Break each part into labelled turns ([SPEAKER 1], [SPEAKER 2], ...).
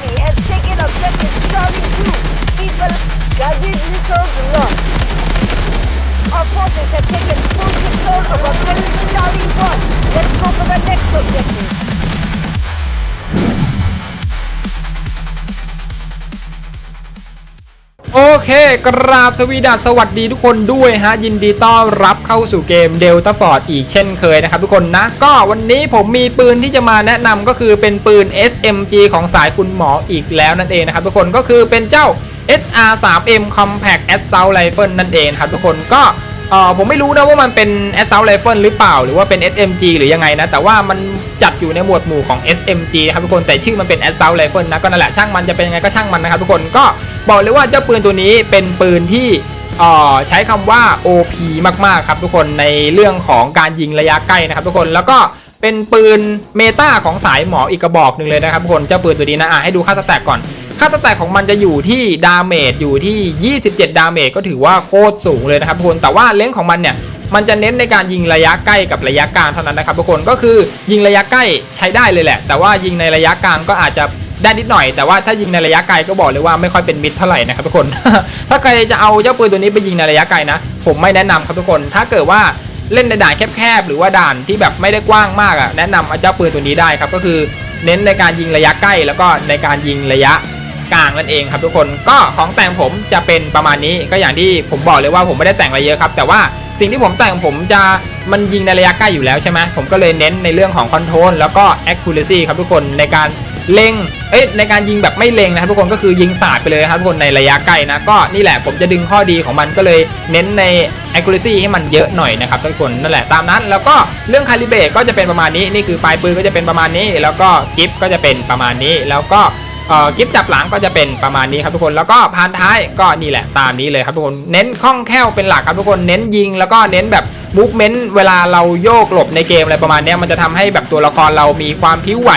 [SPEAKER 1] enemy has taken objective Charlie 2. People guided missiles launched. Our forces have taken full control of objective Charlie 1. Let's go for the next objective.
[SPEAKER 2] เค กราบสวีดัสสวัสดีทุกคนด้วยฮะ ยินดีต้อนรับเข้าสู่เกมเดลต้าฟอร์ดอีกเช่นเคยนะครับทุกคนนะ ก็วันนี้ผมมีปืนที่จะมาแนะนำก็คือเป็นปืน SMG ของสายคุณหมออีกแล้วนั่นเองนะครับทุกคนก็คือเป็นเจ้า SR3M Compact Assault Rifle นั่นเองครับทุกคนก็ เออผมไม่รู้นะว่ามันเป็น Assault Rifle หรือเปล่า หรือว่าเป็น SMG หรือยังไงนะ แต่ว่ามันจัดอยู่ในหมวดหมู่ของ SMG นะครับทุกคนแต่ชื่อมันเป็น Assault Rifle นะก็นั่นแหละช่างมันจะเป็นยังไงก็ช่างมันนะครับทุกคนก็บอกเลยว่าเจ้าปืนตัวนี้เป็นปืนที่เออใช้คำว่า OP มากๆครับทุกคนในเรื่องของการยิงระยะใกล้นะครับทุกคนแล้วก็เป็นปืนเมตาของสายหมออีกกระบอกหนึ่งเลยนะครับทุกคนเจ้าปืนตัวนี้นะอะให้ดูค่าสแต็กก่อน ค่าสแต็กของมันจะอยู่ที่ดาเมจอยู่ที่ 27 ดาเมจก็ถือว่าโคตรสูงเลยนะครับทุกคนแต่ว่าเลนส์ของมันเนี่ยมันจะเน้นในการยิงระยะใกล้กับระยะกลางเท่านั้นนะครับทุกคนก็คือยิงระยะใกล้ใช้ได้เลยแหละ แต่ว่ายิงในระยะกลางก็อาจจะได้นิดหน่อย แต่ว่าถ้ายิงในระยะไกลก็บอกเลยว่าไม่ค่อยเป็นมิตรเท่าไหร่นะครับทุกคน ถ้าใครจะเอาเจ้าปืนตัวนี้ไปยิงในระยะไกลนะ ผมไม่แนะนำครับทุกคน ถ้าเกิดว่าเล่นในด่านแคบๆหรือว่าด่านที่แบบไม่ได้กว้างมากอะแนะนำเอาเจ้าปืนตัวนี้ได้ครับก็คือ เน้นในการยิงระยะใกล้ แล้วก็ในการยิงระยะ กลางนั่นเองครับทุกคนก็ของแต่งผมจะเป็นประมาณนี้ก็อย่างที่ผมบอกเลยว่าผมไม่ได้แต่งอะไรเยอะครับแต่ว่าสิ่งที่ผมแต่งผมจะมันยิงในระยะใกล้อยู่แล้วใช่ไหมผมก็เลยเน้นในเรื่องของคอนโทรลแล้วก็ accuracy ครับทุกคนในการเล็งเอ้ยในการยิงแบบไม่เล็งนะครับทุกคนก็คือยิงสาดไปเลยครับทุกคนในระยะใกล้นะก็นี่แหละผมจะดึงข้อดีของมันก็เลยเน้นใน accuracy ให้มันเยอะหน่อยนะครับทุกคนนั่นแหละตามนั้น แล้วก็เรื่อง calibrate ก็จะเป็นประมาณนี้นี่คือปลายปืนก็จะเป็นประมาณนี้ แล้วก็กิฟก็จะเป็นประมาณนี้แล้วก็ กิฟจับหลังก็จะเป็นประมาณนี้ครับทุกคนแล้วก็พานท้ายก็นี่แหละตามนี้เลยครับทุกคนเน้นคล่องแคล่วเป็นหลักครับทุกคนเน้นยิงแล้วก็เน้นแบบมูฟเมนต์เวลาเราโยกหลบในเกมอะไรประมาณนี้มันจะทำให้แบบตัวละครเรามีความพิ้วไหว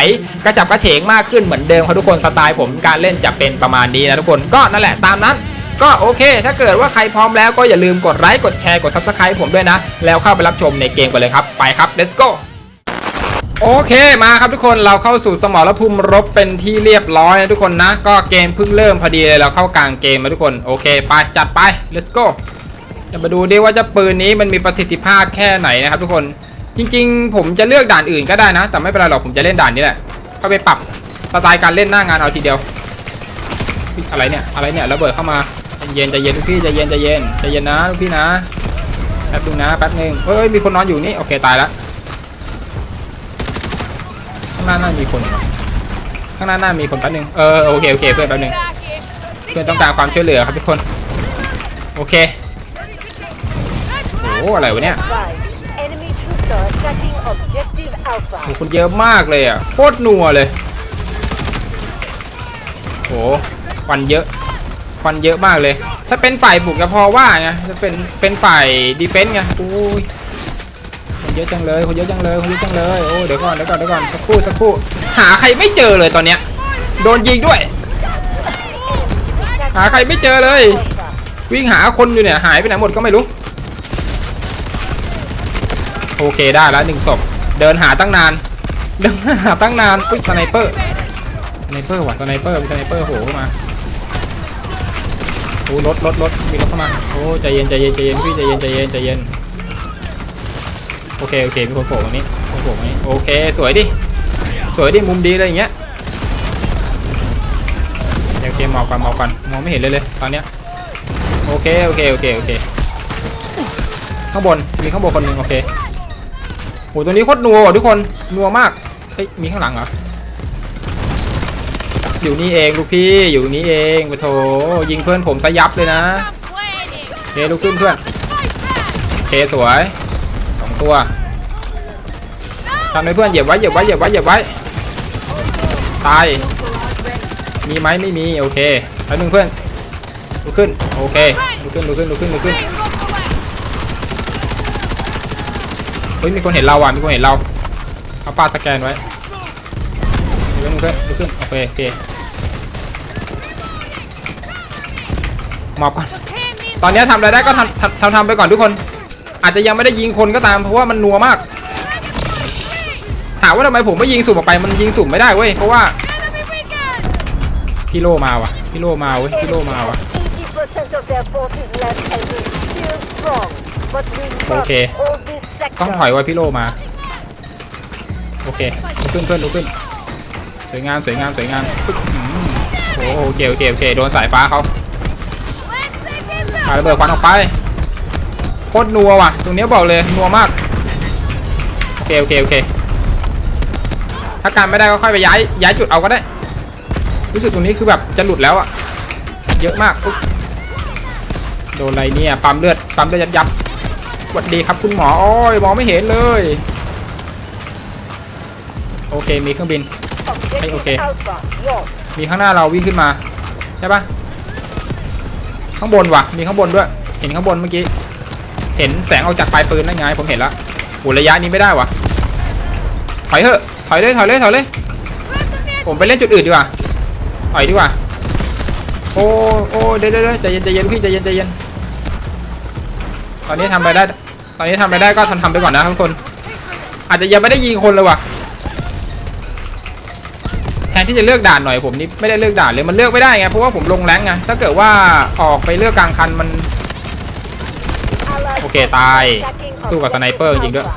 [SPEAKER 2] กระจับกระเฉงมากขึ้นเหมือนเดิมครับทุกคนสไตล์ผมการเล่นจะเป็นประมาณนี้นะทุกคนก็นั่นแหละตามนั้นก็โอเค ถ้าเกิดว่าใครพร้อมแล้วก็อย่าลืมกดไลค์กดแชร์กด subscribe ผมด้วยนะ แล้วเข้าไปรับชมในเกมกันเลยครับ ไปครับ let's go โอเคมาครับทุกคนเราเข้าสู่สมรภูมิรบเป็นที่เรียบร้อยนะทุกคนนะ ก็เกมเพิ่งเริ่มพอดีเลยเราเข้ากลางเกมมาทุกคนโอเคไปจัดไป let's go จะมาดูดิว่าจะปืนนี้มันมีประสิทธิภาพแค่ไหนนะครับทุกคนจริง ๆ ผมจะเลือกด่านอื่นก็ได้นะ แต่ไม่เป็นไรหรอกผมจะเล่นด่านนี้แหละก็ไปปรับสไตล์การเล่นหน้างานเอาทีเดียวอะไรเนี่ยอะไรเนี่ยระเบิดเข้ามาใจเย็นใจเย็นทุกพี่ใจเย็นใจเย็นใจเย็นนะทุกพี่นะแป๊บนึงนะแป๊บนึงเฮ้ยมีคนนอนอยู่นี่โอเคตายแล้วางหน้าน่ามีคนข้างหน้าน่ามีคนแป๊บนึงเออโอเคโอเคเพื่อนแป๊บนึงเพื่อนต้องการความช่วยเหลือครับทุกคนโอเคโอ้อะไรวะเนี่ยโหคนเยอะมากเลยอะโคตรนัวเลยโหควันเยอะควันเยอะมากเลย ถ้าเป็นฝ่ายบุกจะพอว่าไงจะเป็นเป็นฝ่ายดีเฟนส์ไงโอ้ย คนเยอะจังเลยคนเยอะจังเลยคนเยอะจังเลยโอ้เดี๋ยวก่อนเดี๋ยวก่อนเดี๋ยวก่อนสักครู่สักครู่หาใครไม่เจอเลยตอนเนี้ยโดนยิงด้วย หาใครไม่เจอเลย วิ่งหาคนอยู่เนี่ยหายไปไหนหมดก็ไม่รู้ โอเคได้แล้วหนึ่งศพเดินหาตั้งนานเดินหาตั้งนานอุ้ยสไนเปอร์สไนเปอร์ว่ะสไนเปอร์สไนเปอร์โผล่เข้ามาโอ้รถรถรถมีรถเข้ามาโอ้ใจเย็นใจเย็นใจเย็นพี่ใจเย็นใจเย็นใจเย็น อเคโอเคมีคนโผล่ตรงนี้คนโผล่ตรงนี้โอเคสวยดิสวยดิมุมดีเลยอย่างเงี้ยโอเคมองก่อนมองก่อนมองไม่เห็นเลยเลยตอนเนี้ยโอเคโอเคโอเคโอเคข้างบนมีข้างบนคนหนึ่งโอเคโหตัวนี้โคตรนัวทุกคนนัวมากเฮ้ยมีข้างหลังเหรออยู่นี่เองลูกพี่อยู่นี่เองไปโถยิงเพื่อนผมซะยับเลยนะโอเคลูกขึ้นเพื่อนโอเคสวย ตัวทำให้เพื่อนเหยียบไว้เหยียบไว้เหยียบไว้เหยียบไว้ตายมีไหมไม่มีโอเคไปหนึ่งเพื่อนลุกขึ้นโอเคลุกขึ้นลุกขึ้นลุกขึ้นลุกขึ้นเฮ้ยมีคนเห็นเราอะมีคนเห็นเราเอาปาสแกนไว้เดี๋ยวนึงเพื่อนลุกขึ้นโอเคโอเคหมอบก่อนตอนนี้ทำอะไรได้ก็ทำทำทำไปก่อนทุกคน อาจจะยังไม่ได้ยิงคนก็ตามเพราะว่ามันนัวมาก ถามว่าทำไมผมไม่ยิงสุ่มออกไปมันยิงสุ่มไม่ได้เว้ยเพราะว่าพี่โลมาวะพี่โลมาเว้ยพี่โลมาวะ
[SPEAKER 1] 80% of their forces left and is still strong. But we must
[SPEAKER 2] Okay.
[SPEAKER 1] hold this sector.
[SPEAKER 2] ต้องถอยไว้พี่โลมา โอเคลุกขึ้นเพื่อนลุกขึ้น สวยงามสวยงามสวยงามโอเคโอเคโอเคโดนสายฟ้าเขาปาระเบิดควันออกไป คตรนัวว่ะ ตรงเนี้ยบอกเลยนัวมาก โอเค โอเค โอเค ถ้าการไม่ได้ก็ค่อยไปย้าย ย้ายจุดเอาก็ได้ รู้สึกตรงนี้คือแบบจะหลุดแล้วอะเยอะมากอุ๊ยโดนอะไรเนี่ย ปั๊มเลือด ปั๊มเลือดยับยับสวัสดีครับคุณหมอ โอ้ยมองไม่เห็นเลย โอเค มีเครื่องบิน
[SPEAKER 1] Objective
[SPEAKER 2] okay.
[SPEAKER 1] Alpha lost.
[SPEAKER 2] มีข้างหน้าเราวิ่งขึ้นมา ใช่ปะข้างบนว่ะ มีข้างบนด้วย เห็นข้างบนเมื่อกี้ เห็นแสงออกจากปลายปืนนั่นไง ผมเห็นแล้วโหระยะนี้ไม่ได้วะถอยเถอะถอยเลยถอยเลยถอยเลย ผมไปเล่นจุดอื่นดีกว่าถอยดีกว่า โอ้โอ้เดี๋ยวเดี๋ยวใจเย็นใจเย็นพี่ใจเย็นใจเย็น ตอนนี้ทำไปได้ ตอนนี้ทำไปได้ก็ทำทำไปก่อนนะทุกคน อาจจะยังไม่ได้ยิงคนเลยว่ะแทนที่จะเลือกด่านหน่อยผมนี่ไม่ได้เลือกด่านเลยมันเลือกไม่ได้ไงเพราะว่าผมลงแรงไงถ้าเกิดว่าออกไปเลือกกลางคันมัน เคตาย สู้กับสไนเปอร์จริงด้วย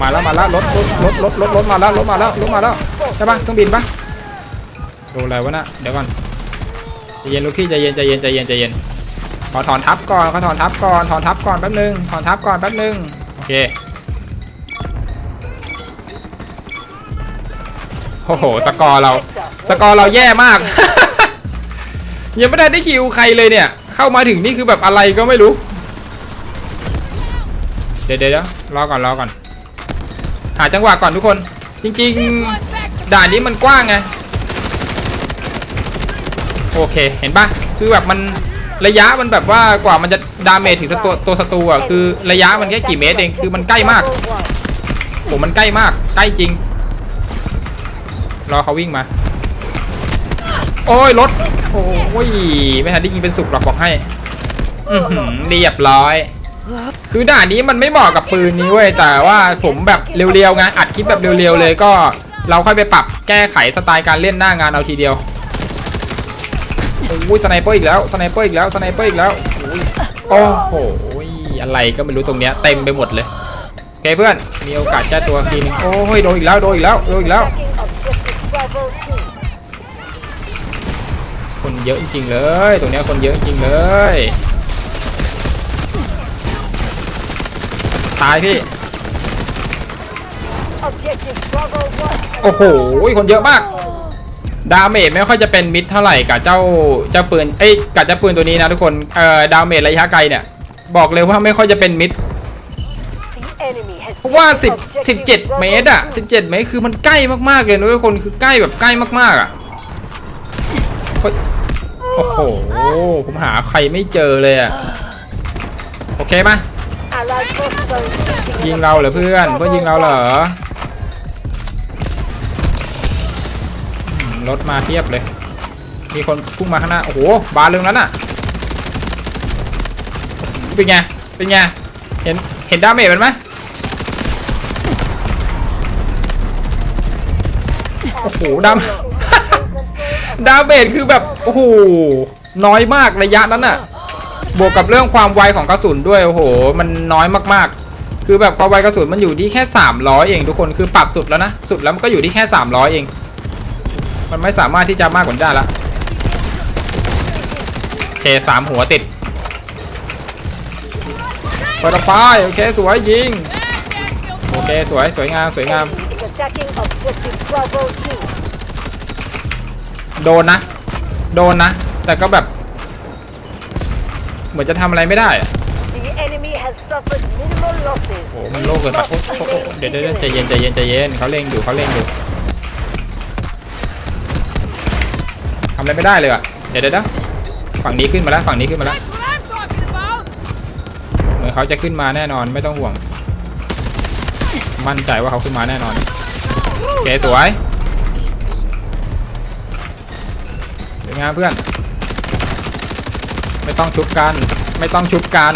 [SPEAKER 2] มาแล้วมาแล้วรถรถรถรถรถรถมาแล้วรถมาแล้วรถมาแล้วใช่ปะเครื่องบินปะดูอะไรวะน่ะเดี๋ยวก่อนใจเย็นลูกพี่ใจเย็นใจเย็นใจเย็นใจเย็นขอถอนทับก่อนขอถอนทับก่อนถอนทับก่อนแป๊บนึงถอนทับก่อนแป๊บนึงโอเคโอ้โหสกอร์เรา สกอร์เราแย่มาก ยังไม่ได้ได้คิวใครเลยเนี่ย เข้ามาถึงนี่คือแบบอะไรก็ไม่รู้ เดี๋ยวเดี๋ยวรอก่อนรอก่อน หาจังหวะก่อนทุกคน จริง ๆ ด่านนี้มันกว้างไง โอเค เห็นปะคือแบบมันระยะมันแบบว่ากว่ามันจะดาเมจถึงตัวตัวศัตรูอะคือระยะมันแค่กี่เมตรเองคือมันใกล้มาก
[SPEAKER 1] Bravo one.
[SPEAKER 2] โหมันใกล้มาก ใกล้จริง รอเขาวิ่งมา โอ้ยรถโอ้ยไม่ทันได้ยิงเป็นสุกหรอกบอกให้อือหือเรียบร้อย คือด่านนี้มันไม่เหมาะกับปืนนี้เว้ยแต่ว่าผมแบบเรียวๆไงอัดคลิปแบบเรียวๆเลยก็เราค่อยไปปรับแก้ไขสไตล์การเล่นหน้างานเอาทีเดียวโอ้ยสไนเปอร์อีกแล้วสไนเปอร์อีกแล้วสไนเปอร์อีกแล้วโอ้โอ้โหอะไรก็ไม่รู้ตรงเนี้ยเต็มไปหมดเลยโอเคเพื่อนมีโอกาสแก้ตัวทีนึงโอ้ยโดนอีกแล้วโดนอีกแล้วโดนอีกแล้ว คนเยอะจริงเลย ตรงเนี้ยคนเยอะจริงเลย ตายพี่ โอ้โห คนเยอะมาก ดาเมจไม่ค่อยจะเป็นมิดเท่าไหร่กับเจ้าเจ้าปืน เอ้ยกับเจ้าปืนตัวนี้นะทุกคน เอ่อ ดาเมจระยะไกลเนี่ย บอกเลยว่าไม่ค่อยจะเป็นมิดเพราะว่า10 17 เมตรอะ17 เมตรคือมันใกล้มากๆเลยนะทุกคน คือใกล้แบบใกล้มากๆอะ โอ้โห ผมหาใครไม่เจอเลยอะโอเคมายิงเราเหรอเพื่อน เพื่อนยิงเราเหรออืมรถมาเทียบเลย มีคนพุ่งมาข้างหน้า โอ้โห บานเรื่องนั้นอะเป็นไง เป็นไง เห็น เห็นดาเมจมันไหมโอ้โหดาม ดาเมจคือแบบโอ้โหน้อยมากระยะนั้นอะ บวกกับเรื่องความไวของกระสุนด้วยโอ้โห มันน้อยมากๆ คือแบบความไวกระสุนมันอยู่ที่แค่ 300 เองทุกคนคือปรับสุดแล้วนะสุดแล้วมันก็อยู่ที่แค่ 300 เอง มันไม่สามารถที่จะมากกว่านี้ได้ละโอเคสามหัวติดเปิดออกไปโอเคสวยยิงโอเคสวยสวยงามสวยงาม โดนนะ โดนนะ แต่ก็แบบ เหมือนจะทำอะไรไม่ได้อะ
[SPEAKER 1] The enemy has suffered minimal losses.
[SPEAKER 2] โอ้โหมันโล่งเกินไปโอ้โหโอ้โหเดี๋ยวเดี๋ยวเดี๋ยวใจเย็นใจเย็นใจเย็นเขาเล่งอยู่เขาเล่งอยู่ทำอะไรไม่ได้เลยอะ เดี๋ยวเดี๋ยวเดี๋ยวฝั่งนี้ขึ้นมาแล้วฝั่งนี้ขึ้นมาแล้วเหมือนเขาจะขึ้นมาแน่นอนไม่ต้องห่วง มั่นใจว่าเขาขึ้นมาแน่นอนโอเคสวย งามเพื่อน ไม่ต้องชุบกัน ไม่ต้องชุบกัน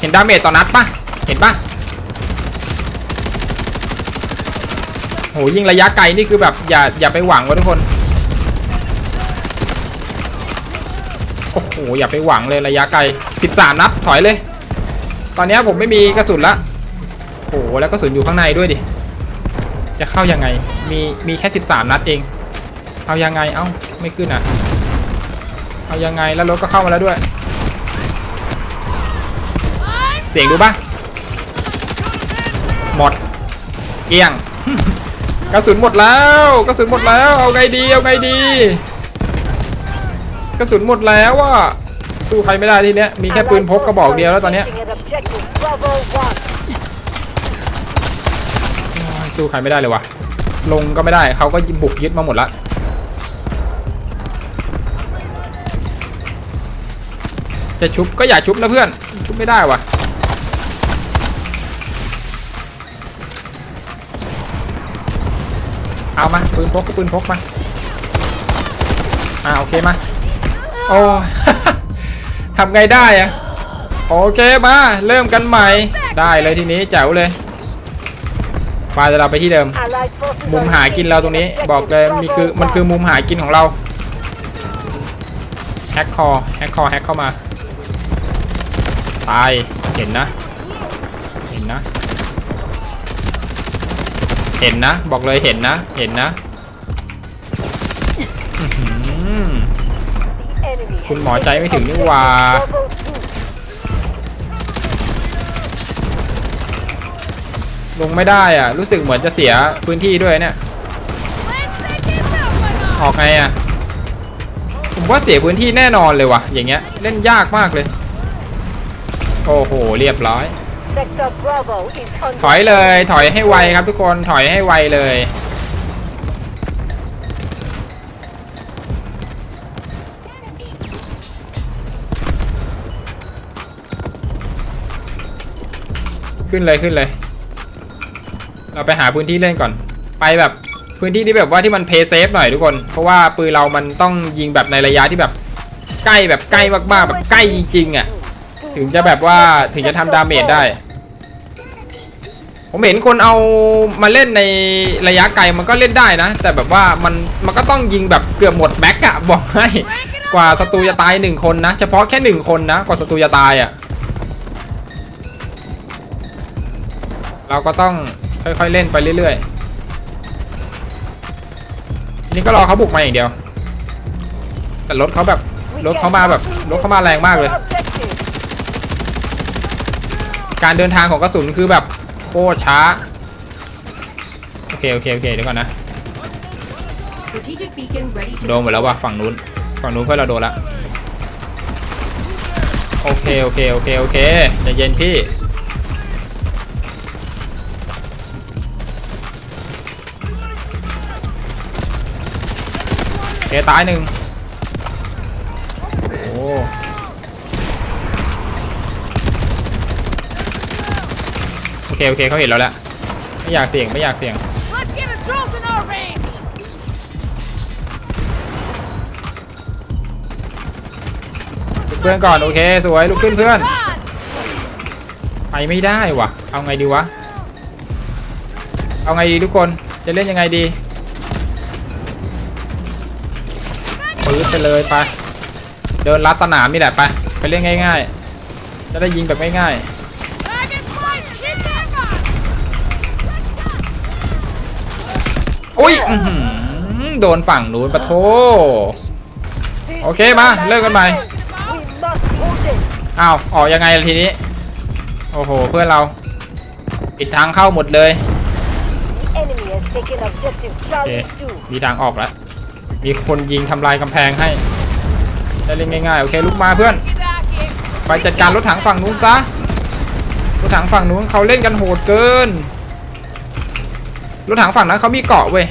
[SPEAKER 2] เห็นดาเมจต่อนัดปะเห็นปะโหยิงระยะไกลนี่คือแบบอย่าอย่าไปหวังวะทุกคนโอ้โหอย่าไปหวังเลยระยะไกล 13 นัดถอยเลย ตอนนี้ผมไม่มีกระสุนละโหแล้วก็สุนอยู่ข้างในด้วยดิจะเข้ายังไงมีมีแค่ 13 นัดเอง เอายังไง เอ้า ไม่ขึ้นอะ เอายังไง แล้วรถก็เข้ามาแล้วด้วย เสียงดูปะหมด เกลี้ยง กระสุนหมดแล้วกระสุนหมดแล้ว เอาไงดี เอาไงดี กระสุนหมดแล้วอะ สู้ใครไม่ได้ทีเนี้ย มีแค่ปืนพกกระบอกเดียวแล้วตอนเนี้ยสู้ใครไม่ได้เลยวะลงก็ไม่ได้ เขาก็บุกยึดมาหมดละ จะชุบก็อย่าชุบนะเพื่อน ชุบไม่ได้วะเอามาปืนพกก็ปืนพกมา อ่าโอเคมา โอ้ทำไงได้อะโอเคมาเริ่มกันใหม่ได้เลยทีนี้แจ๋วเลยไปเดี๋ยวเราไปที่เดิม มุมหากินเราตรงนี้ บอกเลยมีคือมันคือมุมหากินของเราแฮกคอแฮกคอแฮกเข้ามา ตาย เห็นนะ เห็นนะ เห็นนะ บอกเลยเห็นนะ เห็นนะอื้อหือ
[SPEAKER 1] Enemy
[SPEAKER 2] คุณหมอใจไม่ถึงนี่หว่า
[SPEAKER 1] Bravo 2.
[SPEAKER 2] ลงไม่ได้อะ รู้สึกเหมือนจะเสียพื้นที่ด้วยเนี่ย ออกไงอะ ผมว่าเสียพื้นที่แน่นอนเลยว่ะ อย่างเงี้ย เล่นยากมากเลย โอ้โห เรียบร้อย
[SPEAKER 1] Sector Bravo is under
[SPEAKER 2] ถอยเลย ถอยให้ไวครับทุกคน ถอยให้ไวเลย ขึ้นเลยขึ้นเลย เราไปหาพื้นที่เล่นก่อน ไปแบบพื้นที่ที่แบบว่าที่มันเพย์เซฟหน่อยทุกคน เพราะว่าปืนเรามันต้องยิงแบบในระยะที่แบบใกล้แบบใกล้มากๆแบบใกล้จริงๆอะ ถึงจะแบบว่าถึงจะทำดาเมจได้ ผมเห็นคนเอามาเล่นในระยะไกลมันก็เล่นได้นะ แต่แบบว่ามันมันก็ต้องยิงแบบเกือบหมดแม็กอะบอกให้กว่าศัตรูจะตายหนึ่งคนนะ เฉพาะแค่หนึ่งคนนะ กว่าศัตรูจะตายอะเราก็ต้องค่อยๆเล่นไปเรื่อยๆ นี่ก็รอเขาบุกมาอย่างเดียว แต่รถเขาแบบรถเขามาแบบรถเขามาแรงมากเลย การเดินทางของกระสุนคือแบบโคตรช้า โอเค โอเค โอเค เดี๋ยวก่อนนะ
[SPEAKER 3] Strategic beacon ready to
[SPEAKER 2] โดนหมดแล้วว่ะฝั่งนู้น ฝั่งนู้นเพื่อนเราโดนละ โอเค โอเค โอเค โอเคใจเย็นพี่โอเคตายหนึ่งโอ้โอ เคโอเคเขาเห็นแล้วแหละไม่อยากเสี่ยงไม่อยากเสี่ยง
[SPEAKER 3] Let's get a jolt in our range!
[SPEAKER 2] ลุกเพื่อนก่อนโอเคสวยลุกขึ้นเพื่อน
[SPEAKER 3] Run!
[SPEAKER 2] ไปไม่ได้ว่ะเอาไงดีวะเอาไงดีทุกคนจะเล่นยังไงดีปื๊ดไปเลยไปเดินลัดสนามนี่แหละไปไปเล่นง่าย ๆ จะได้ยิงแบบง่าย
[SPEAKER 3] Dragon
[SPEAKER 2] อุ้ยโดนฝั่งนู้นปะโทโอเคมาเลิกกันใหมอ้าวออกยังไงล่ะทีนี้ โอ้โห เพื่อนเราปิดทางเข้าหมดเลยโอเคมีทางออกแล้ว มีคนยิงทำลายกำแพงให้ ได้เล่นง่ายๆ โอเคลุกมาเพื่อน ไปจัดการรถถังฝั่งนู้นซะ รถถังฝั่งนู้นเขาเล่นกันโหดเกิน รถถังฝั่งนั้นเขามีเกาะเว้ย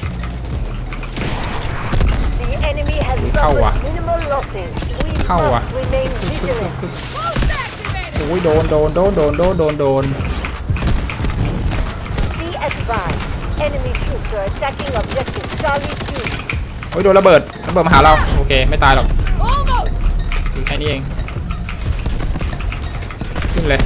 [SPEAKER 1] The enemy has
[SPEAKER 2] How
[SPEAKER 1] suffered
[SPEAKER 2] à?
[SPEAKER 1] minimal losses. We
[SPEAKER 2] How à?
[SPEAKER 1] must remain vigilant.
[SPEAKER 3] Boost activated!
[SPEAKER 2] โอ้ยโดนโดนโดนโดนโดนโดนโดน
[SPEAKER 1] Be advised. Enemy troops are attacking objective Charlie 2.
[SPEAKER 2] โอ้ยโดนระเบิดระเบิดมาหาเรา โอเค ไม่ตายหรอก
[SPEAKER 3] Almost!
[SPEAKER 2] อยู่แค่นี้เอง ขึ้นเลย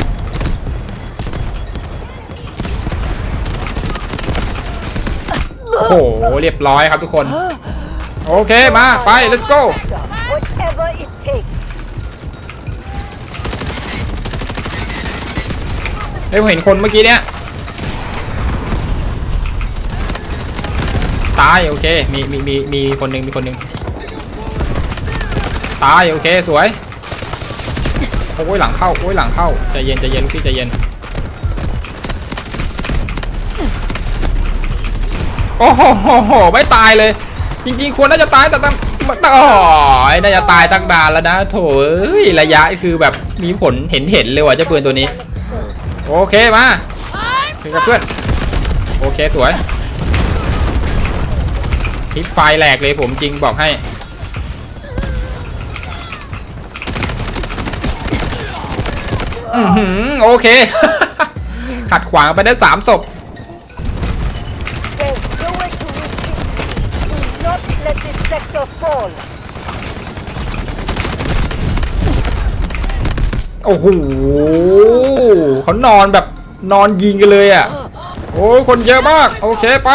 [SPEAKER 2] โอ้โหเรียบร้อยครับทุกคน โอเคมาไป let's go เฮ้ยผมเห็นคนเมื่อกี้เนี้ยตายโอเคมีมีมีมีคนหนึ่งมีคนหนึ่งตายโอเคสวยโอ้ยหลังเข้าโอ้ยหลังเข้าใจเย็นใจเย็นพี่ใจเย็น โอ้โหโหไม่ตายเลย จริงๆควรน่าจะตายแต่ตั้งอ๋อน่าจะตายตั้งนานแล้วนะโถเอ้ยระยะคือแบบมีผลเห็นเห็นเลยว่ะเจ้าปืนตัวนี้ โอเคมาถึงกับเพื่อนโอเคสวยทิปไฟแหลกเลยผมจริงบอกให้อือโอเค ขัดขวางไปได้สามศพ
[SPEAKER 1] fall.
[SPEAKER 2] โอ้โหเขานอนแบบนอนยิงกันเลยอะ โอ้คนเยอะมาก โอเคไป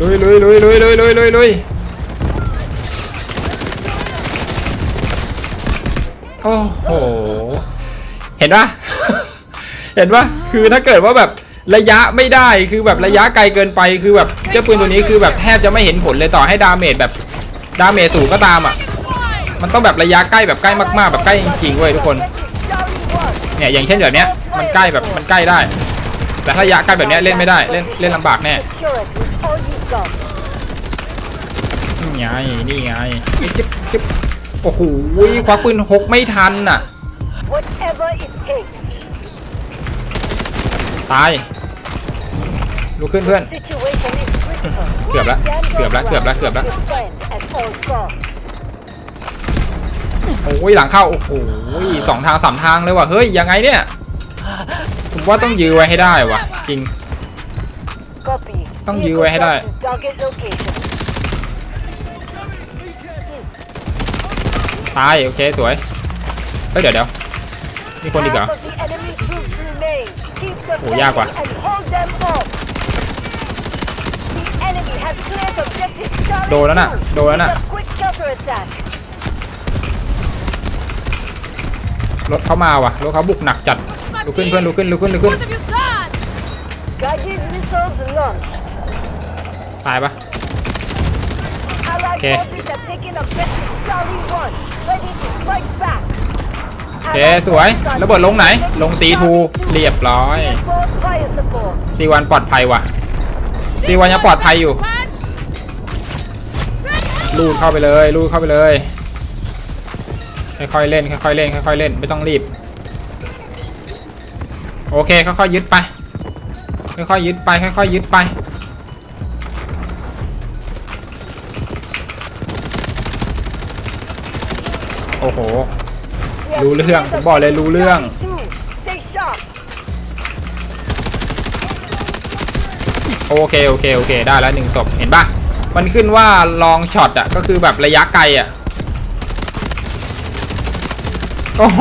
[SPEAKER 2] ลุยลุยลุยลุยลุยลุยลุยลุยโอ้โห เห็นปะ เห็นปะคือถ้าเกิดว่าแบบ ระยะไม่ได้คือแบบระยะไกลเกินไปคือแบบเจ้าปืนตัวนี้คือแบบแทบจะไม่เห็นผลเลยต่อให้ดาเมจแบบดาเมจสูงก็ตามอะ มันต้องแบบระยะใกล้แบบใกล้มากๆ แบบใกล้จริงๆเว้ยทุกคนเนี่ยอย่างเช่นแบบเนี้ยมันใกล้แบบมันใกล้ได้ แต่ถ้าระยะใกล้แบบเนี้ยเล่นไม่ได้เล่นเล่นลำบากแน่นี่ไงนี่ไงจิ๊บจิ๊บโอ้โหควักปืนหกไม่ทันน่ะ ตายลุกขึ้นเพื่อน เกือบละเกือบละเกือบละเกือบละโอ้ยหลังเข้า โอ้โหสองทางสามทางเลยว่ะ เฮ้ย ยังไงเนี่ย ผมว่าต้องยื้อไว้ให้ได้ว่ะ จริง ต้องยื้อไว้ให้ได้ ตาย โอเค สวย เฮ้ย เดี๋ยวเดี๋ยวมีคนอีกเหรอ โอ้ยากว่ะโดนแล้วน่ะ โดนแล้วน่ะ รถเข้ามาว่ะ รถเขาบุกหนักจัดลุกขึ้นเพื่อนลุกขึ้นลุกขึ้นลุกขึ้นตายปะโอเค เคสวยระเบิดลงไหน ลงซีทูเรียบร้อยซีวันปลอดภัยว่ะซีวันยังปลอดภัยอยู่ ลูดเข้าไปเลยลูดเข้าไปเลย ค่อยๆเล่นค่อยๆเล่นค่อยๆเล่นไม่ต้องรีบ โอเคค่อยๆยึดไป ค่อยๆยึดไปค่อยๆยึดไปโอ้โห รู้เรื่องผมบอกเลยรู้เรื่อง โอเคโอเคโอเค ได้แล้วหนึ่งศพเห็นปะมันขึ้นว่าลองช็อตอะก็คือแบบระยะไกลอะโอ้โห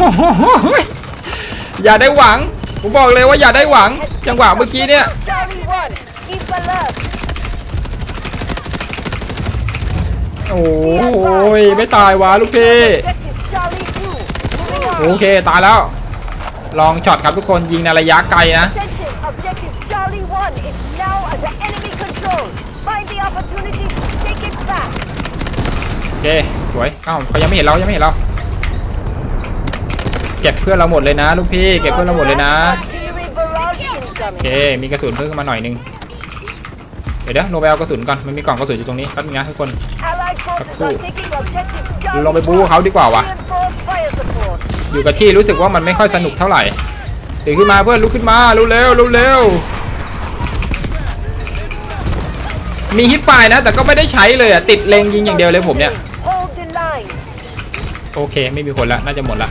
[SPEAKER 2] อย่าได้หวัง ผมบอกเลยว่าอย่าได้หวัง จังหวะเมื่อกี้เนี่ยโอ้ยไม่ตายวะลูกพี่ โอ
[SPEAKER 1] on.
[SPEAKER 2] เคตายแล้ว ลองช็อตครับทุกคนยิงในระยะไกลนะ
[SPEAKER 1] Attention. Objective Charlie 1 is now under enemy control. Find the opportunity to take it back.
[SPEAKER 2] โอเคสวยเอ้าเขายังไม่เห็นเรายังไม่เห็นเรา เก็บเพื่อนเราหมดเลยนะ ลูกพี่เก็บเพื่อนเราหมดเลยนะ
[SPEAKER 1] Artillery barrage
[SPEAKER 2] โอเค
[SPEAKER 1] incoming.
[SPEAKER 2] มีกระสุนเพิ่มขึ้นมาหน่อยนึงเดี๋ยวเดี๋ยวลงไปเอากระสุนก่อน มันมีกล่องกระสุนอยู่ตรงนี้แป๊บนึงนะทุกคน
[SPEAKER 1] Allied forces
[SPEAKER 2] Cool.
[SPEAKER 1] are taking objective Charlie
[SPEAKER 2] ลงไปบู๊เขาดีกว่าวะ
[SPEAKER 1] Reinforce fire support.
[SPEAKER 2] อยู่กับที่รู้สึกว่ามันไม่ค่อยสนุกเท่าไหร่ตื่นขึ้นมาเพื่อนลุกขึ้นมาเร็วเร็วเร็วเร็วมีฮิปไฟนะ แต่ก็ไม่ได้ใช้เลยอะติดเลงยิงอย่างเดียวเลยผมเนี่ยโอเคไม่มีคนละน่าจะหมดละ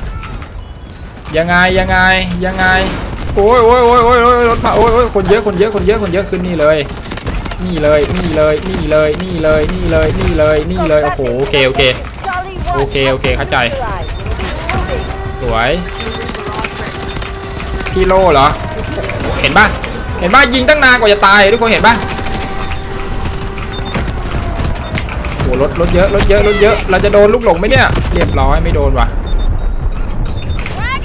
[SPEAKER 2] ยังไงยังไงยังไงโอ้ยโอ้ยโอ้ยโอ้ยโอ้ยรถมาโอ้ยโอ้ยคนเยอะคนเยอะคนเยอะคนเยอะขึ้นนี่เลย นี่เลยนี่เลยนี่เลยนี่เลยนี่เลยนี่เลยนี่เลยโอ้โหโอเคโอเคโอเคโอเคเข้าใจ สวย พี่โลเหรอ เห็นป่ะ เห็นป่ะยิงตั้งนานกว่าจะตายทุกคนเห็นป่ะโหรถรถเยอะรถเยอะรถเยอะ เราจะโดนลูกหลงไหมเนี่ย เรียบร้อยไม่โดนว่ะ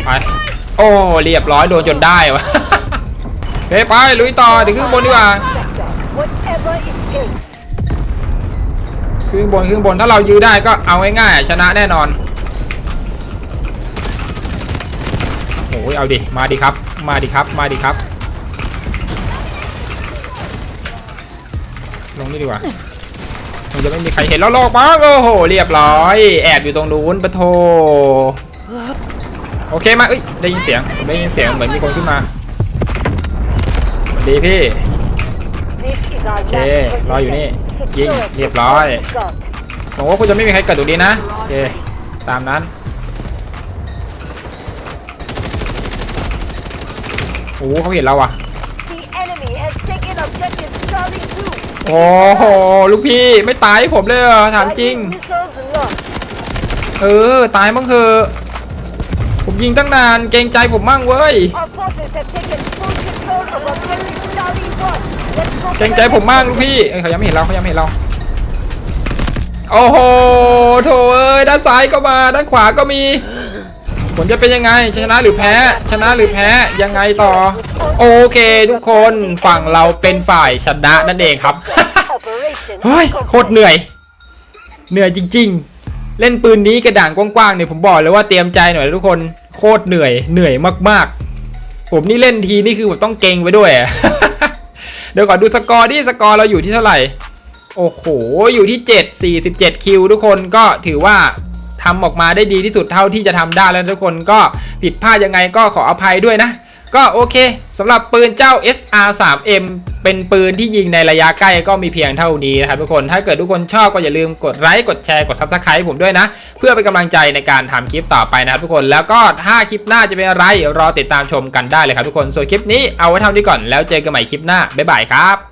[SPEAKER 2] ไป โอ้เรียบร้อยโดนจนได้วะเฮ้ยไปลุยต่อเดี๋ยวขึ้นบนดีกว่าขึ้นบนขึ้นบนถ้าเรายื้อได้ก็เอาง่ายๆชนะแน่นอน โอ้ยเอาดิ มาดิครับ มาดิครับ มาดิครับ ลงนี่ดีกว่าคงจะไม่มีใครเห็นแล้วลอกมั้งโอ้โห เรียบร้อย แอบอยู่ตรงนู้นปะโท โอเคมาเอ้ย ได้ยินเสียงผมได้ยินเสียงเหมือนมีคนขึ้นมาสวัสดีพี่
[SPEAKER 1] This is our
[SPEAKER 2] Okay,
[SPEAKER 1] last
[SPEAKER 2] รออยู่นี่ ยิง เรียบร้อย
[SPEAKER 1] before it's gone.
[SPEAKER 2] หวังว่าคุณจะไม่มีใครเกิดตรงนี้นะ โอเค ตามนั้น โอ้โหเขาเห็นเราอะ
[SPEAKER 1] The enemy has taken objective Charlie 2.
[SPEAKER 2] โอ้โหลูกพี่ไม่ตายให้ผมเลยเหรอถามจริง
[SPEAKER 1] Guided missiles launched.
[SPEAKER 2] เออ ตายมั้งเถอะผมยิงตั้งนานเกรงใจผมมั่งเว้ย
[SPEAKER 1] Our forces have taken full control of objective Charlie 1. Let's go
[SPEAKER 2] เกรงใจผมมั่งลูกพี่เอ้ยเขายังไม่เห็นเราเขายังไม่เห็นเราโอ้โหโถเอ้ยด้านซ้ายก็มาด้านขวาก็มี ผลจะเป็นยังไง ชนะหรือแพ้ ชนะหรือแพ้ยังไงต่อ โอเคทุกคนฝั่งเราเป็นฝ่ายชนะนั่นเองครับเฮ้ยโคตรเหนื่อย เหนื่อยจริง ๆ เล่นปืนนี้กระด่างกว้างๆเนี่ยผมบอกเลยว่าเตรียมใจหน่อยทุกคนโคตรเหนื่อยเหนื่อยมากๆ ผมนี่เล่นทีนี่คือผมต้องเก่งไว้ด้วย เดี๋ยวก่อนดูสกอร์ดิสกอร์เราอยู่ที่เท่าไหร่โอ้โห อยู่ที่ 7 47 คิวทุกคนก็ถือว่า ทำออกมาได้ดีที่สุดเท่าที่จะทำได้แล้วทุกคนก็ผิดพลาดยังไงก็ขออภัยด้วยนะ ก็โอเคสำหรับปืนเจ้า SR3M เป็นปืนที่ยิงในระยะใกล้ก็มีเพียงเท่านี้นะครับทุกคน ถ้าเกิดทุกคนชอบก็อย่าลืมกดไลค์ กดแชร์ กด Subscribe ผมด้วยนะ เพื่อเป็นกำลังใจในการทำคลิปต่อไปนะครับทุกคน แล้วก็ถ้าคลิปหน้าจะเป็นอะไรรอติดตามชมกันได้เลยครับทุกคน ส่วนคลิปนี้เอาไว้เท่านี้ก่อนแล้วเจอกันใหม่คลิปหน้า บ๊ายบายครับ